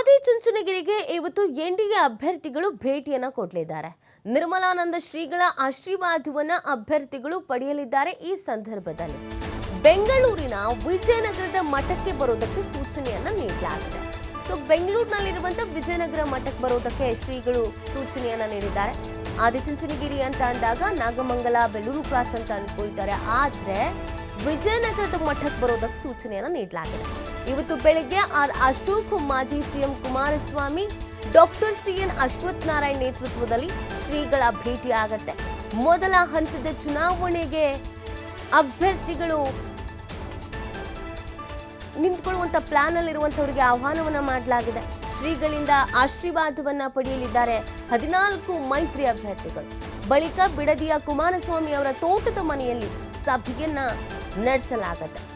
ಆದಿಚುಂಚನಗಿರಿಗೆ ಇವತ್ತು ಎನ್ಡಿಎ ಅಭ್ಯರ್ಥಿಗಳು ಭೇಟಿಯನ್ನ ಕೊಡಲಿದ್ದಾರೆ. ನಿರ್ಮಲಾನಂದ ಶ್ರೀಗಳ ಆಶೀರ್ವಾದವನ್ನ ಅಭ್ಯರ್ಥಿಗಳು ಪಡೆಯಲಿದ್ದಾರೆ ಈ ಸಂದರ್ಭದಲ್ಲಿ. ಬೆಂಗಳೂರಿನ ವಿಜಯನಗರದ ಮಠಕ್ಕೆ ಬರೋದಕ್ಕೆ ಸೂಚನೆಯನ್ನ ನೀಡಲಾಗಿದೆ. ಸೊ, ಬೆಂಗಳೂರಿನಲ್ಲಿರುವಂತ ವಿಜಯನಗರ ಮಠಕ್ಕೆ ಬರೋದಕ್ಕೆ ಶ್ರೀಗಳು ಸೂಚನೆಯನ್ನ ನೀಡಿದ್ದಾರೆ. ಆದಿಚುಂಚನಗಿರಿ ಅಂತ ಅಂದಾಗ ನಾಗಮಂಗಲ, ಬೆಳ್ಳೂರು ಕ್ರಾಸ್ ಅಂತ ಅನ್ಕೊಳ್ತಾರೆ ಆದ್ರೆ, ವಿಜಯನಗರದ ಮಠಕ್ಕೆ ಬರೋದಕ್ಕೆ ಸೂಚನೆಯನ್ನ ನೀಡಲಾಗಿದೆ. ಇವತ್ತು ಬೆಳಗ್ಗೆ ಆರ್ ಅಶೋಕ್ ಮಾಜಿ CM Kumaraswamy, doctor CN Ashwath Narayan ನೇತೃತ್ವದಲ್ಲಿ ಶ್ರೀಗಳ ಭೇಟಿ ಆಗತ್ತೆ ಮೊದಲ ಹಂತದ ಚುನಾವಣೆಗೆ ಅಭ್ಯರ್ಥಿಗಳು ನಿಂತ್ಕೊಳ್ಳುವಂತ ಪ್ಲಾನ್ ಅಲ್ಲಿರುವಂತವರಿಗೆ ಆಹ್ವಾನವನ್ನ ಮಾಡಲಾಗಿದೆ. ಶ್ರೀಗಳಿಂದ ಆಶೀರ್ವಾದವನ್ನ ಪಡೆಯಲಿದ್ದಾರೆ ಹದಿನಾಲ್ಕು ಮೈತ್ರಿ ಅಭ್ಯರ್ಥಿಗಳು. ಬಳಿಕ ಬಿಡದಿಯ ಕುಮಾರಸ್ವಾಮಿ ಅವರ ತೋಟದ ಮನೆಯಲ್ಲಿ ಸಭೆಯನ್ನ ನಡೆಸಲಾಗುತ್ತೆ.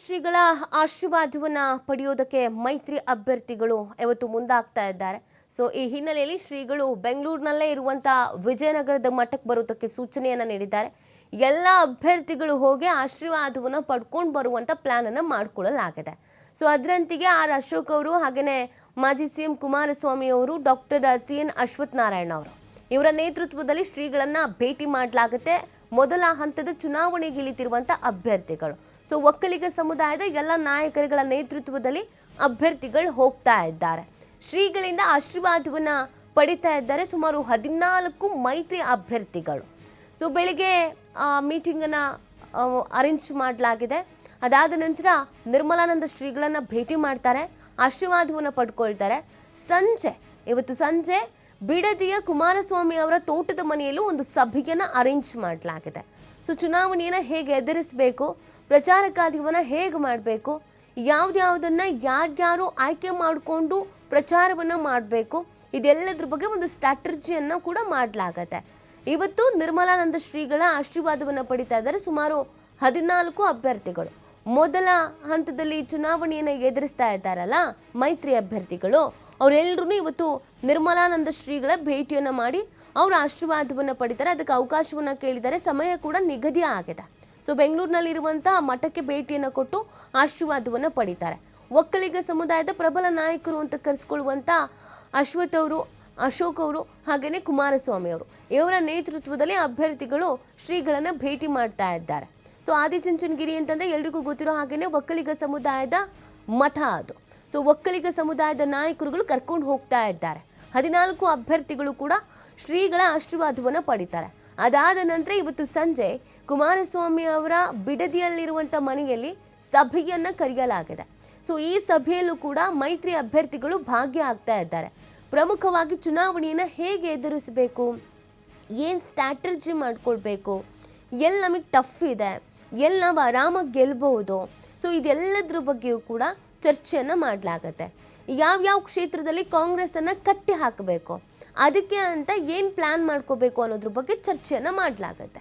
ಶ್ರೀಗಳ ಆಶೀರ್ವಾದವನ್ನ ಪಡೆಯೋದಕ್ಕೆ ಮೈತ್ರಿ ಅಭ್ಯರ್ಥಿಗಳು ಇವತ್ತು ಮುಂದಾಗ್ತಾ ಇದ್ದಾರೆ. ಸೊ ಈ ಹಿನ್ನೆಲೆಯಲ್ಲಿ ಶ್ರೀಗಳು ಬೆಂಗಳೂರಿನಲ್ಲೇ ಇರುವಂಥ ವಿಜಯನಗರದ ಮಠಕ್ಕೆ ಬರೋದಕ್ಕೆ ಸೂಚನೆಯನ್ನ ನೀಡಿದ್ದಾರೆ. ಎಲ್ಲ ಅಭ್ಯರ್ಥಿಗಳು ಹೋಗಿ ಆಶೀರ್ವಾದವನ್ನ ಪಡ್ಕೊಂಡು ಬರುವಂತ ಪ್ಲಾನ್ ಅನ್ನ ಮಾಡ್ಕೊಳ್ಳಲಾಗಿದೆ. ಸೊ ಅದರಂತಿಗೆ ಆರ್ ಅಶೋಕ್ ಅವರು ಹಾಗೆಯೇ ಮಾಜಿ ಸಿ ಎಂ ಕುಮಾರಸ್ವಾಮಿ ಅವರು doctor C N Ashwath Narayana ಅವರು. ಇವರ ನೇತೃತ್ವದಲ್ಲಿ ಶ್ರೀಗಳನ್ನ ಭೇಟಿ ಮಾಡಲಾಗುತ್ತೆ. ಮೊದಲ ಹಂತದ ಚುನಾವಣೆಗೆ ಇಳಿತಿರುವಂಥ ಅಭ್ಯರ್ಥಿಗಳು. ಸೊ ಒಕ್ಕಲಿಗ ಸಮುದಾಯದ ಎಲ್ಲ ನಾಯಕರುಗಳ ನೇತೃತ್ವದಲ್ಲಿ ಅಭ್ಯರ್ಥಿಗಳು ಹೋಗ್ತಾ ಇದ್ದಾರೆ. ಶ್ರೀಗಳಿಂದ ಆಶೀರ್ವಾದವನ್ನ ಪಡಿತಾ ಇದ್ದಾರೆ ಸುಮಾರು ಹದಿನಾಲ್ಕು ಮೈತ್ರಿ ಅಭ್ಯರ್ಥಿಗಳು. ಸೊ ಬೆಳಿಗ್ಗೆ ಮೀಟಿಂಗನ್ನು ಅರೇಂಜ್ ಮಾಡಲಾಗಿದೆ. ಅದಾದ ನಂತರ ನಿರ್ಮಲಾನಂದ ಶ್ರೀಗಳನ್ನ ಭೇಟಿ ಮಾಡ್ತಾರೆ, ಆಶೀರ್ವಾದವನ್ನು ಪಡ್ಕೊಳ್ತಾರೆ. ಸಂಜೆ, ಇವತ್ತು ಸಂಜೆ ಬಿಡದಿಯ ಕುಮಾರಸ್ವಾಮಿ ಅವರ ತೋಟದ ಮನೆಯಲ್ಲೂ ಒಂದು ಸಭೆಯನ್ನು ಅರೇಂಜ್ ಮಾಡಲಾಗಿದೆ. ಸೊ ಚುನಾವಣೆಯನ್ನು ಹೇಗೆ ಎದುರಿಸಬೇಕು ಪ್ರಚಾರ ಕಾರ್ಯವನ್ನು ಹೇಗೆ ಮಾಡಬೇಕು, ಯಾವ್ದ್ಯಾವುದನ್ನು ಯಾರ್ಯಾರು ಆಯ್ಕೆ ಮಾಡಿಕೊಂಡು ಪ್ರಚಾರವನ್ನು ಮಾಡಬೇಕು, ಇದೆಲ್ಲದ್ರ ಬಗ್ಗೆ ಒಂದು ಸ್ಟ್ರಾಟರ್ಜಿಯನ್ನು ಕೂಡ ಮಾಡಲಾಗತ್ತೆ. ಇವತ್ತು ನಿರ್ಮಲಾನಂದ ಶ್ರೀಗಳ ಆಶೀರ್ವಾದವನ್ನು ಪಡಿತಾ ಇದ್ದಾರೆ ಸುಮಾರು ಹದಿನಾಲ್ಕು ಅಭ್ಯರ್ಥಿಗಳು. ಮೊದಲ ಹಂತದಲ್ಲಿ ಚುನಾವಣೆಯನ್ನು ಎದುರಿಸ್ತಾ ಇದ್ದಾರಲ್ಲ ಮೈತ್ರಿ ಅಭ್ಯರ್ಥಿಗಳು. ಅವರೆಲ್ಲರೂ ಇವತ್ತು ನಿರ್ಮಲಾನಂದ ಶ್ರೀಗಳ ಭೇಟಿಯನ್ನು ಮಾಡಿ ಅವರ ಆಶೀರ್ವಾದವನ್ನು ಪಡಿತಾರೆ. ಅದಕ್ಕೆ ಅವಕಾಶವನ್ನು ಕೇಳಿದ್ದಾರೆ. ಸಮಯ ಕೂಡ ನಿಗದಿ ಆಗಿದೆ. ಸೊ ಬೆಂಗಳೂರಿನಲ್ಲಿರುವಂಥ ಮಠಕ್ಕೆ ಭೇಟಿಯನ್ನು ಕೊಟ್ಟು ಆಶೀರ್ವಾದವನ್ನು ಪಡಿತಾರೆ. ಒಕ್ಕಲಿಗ ಸಮುದಾಯದ ಪ್ರಬಲ ನಾಯಕರು ಅಂತ ಕರೆಸ್ಕೊಳ್ಳುವಂಥ ಅಶ್ವಥ್ ಅವರು, ಅಶೋಕ್ ಅವರು ಹಾಗೆಯೇ ಕುಮಾರಸ್ವಾಮಿ ಅವರು, ಇವರ ನೇತೃತ್ವದಲ್ಲಿ ಅಭ್ಯರ್ಥಿಗಳು ಶ್ರೀಗಳನ್ನ ಭೇಟಿ ಮಾಡ್ತಾ ಇದ್ದಾರೆ. ಸೊ ಆದಿಚುಂಚನಗಿರಿ ಅಂತಂದ್ರೆ ಎಲ್ರಿಗೂ ಗೊತ್ತಿರೋ ಹಾಗೆಯೇ ಒಕ್ಕಲಿಗ ಸಮುದಾಯದ ಮಠ ಅದು. ಸೊ ಒಕ್ಕಲಿಗ ಸಮುದಾಯದ ನಾಯಕರುಗಳು ಕರ್ಕೊಂಡು ಹೋಗ್ತಾ ಇದ್ದಾರೆ. ಹದಿನಾಲ್ಕು ಅಭ್ಯರ್ಥಿಗಳು ಕೂಡ ಶ್ರೀಗಳ ಆಶೀರ್ವಾದವನ್ನು ಪಡಿತಾರೆ. ಅದಾದ ನಂತರ ಇವತ್ತು ಸಂಜೆ ಕುಮಾರಸ್ವಾಮಿ ಅವರ ಬಿಡದಿಯಲ್ಲಿರುವಂಥ ಮನೆಯಲ್ಲಿ ಸಭೆಯನ್ನು ಕರೆಯಲಾಗಿದೆ. ಸೊ ಈ ಸಭೆಯಲ್ಲೂ ಕೂಡ ಮೈತ್ರಿ ಅಭ್ಯರ್ಥಿಗಳು ಭಾಗ್ಯ ಆಗ್ತಾ ಇದ್ದಾರೆ. ಪ್ರಮುಖವಾಗಿ ಚುನಾವಣೆಯನ್ನು ಹೇಗೆ ಎದುರಿಸಬೇಕು? ಏನು ಸ್ಟ್ರಾಟರ್ಜಿ ಮಾಡಿಕೊಳ್ಬೇಕು? ಎಲ್ಲಿ ನಮಗೆ ಟಫ್ ಇದೆ? ಎಲ್ಲಿ ನಾವು ಆರಾಮಾಗಿ ಗೆಲ್ಬಹುದು? ಸೊ ಇದೆಲ್ಲದ್ರ ಬಗ್ಗೆಯೂ ಕೂಡ ಚರ್ಚೆಯನ್ನು ಮಾಡಲಾಗತ್ತೆ. ಯಾವ್ಯಾವ ಕ್ಷೇತ್ರದಲ್ಲಿ ಕಾಂಗ್ರೆಸ್ಸನ್ನು ಕಟ್ಟಿ ಹಾಕಬೇಕು, ಅದಕ್ಕೆ ಅಂತ ಏನು ಪ್ಲ್ಯಾನ್ ಮಾಡ್ಕೋಬೇಕು ಅನ್ನೋದ್ರ ಬಗ್ಗೆ ಚರ್ಚೆಯನ್ನು ಮಾಡಲಾಗತ್ತೆ.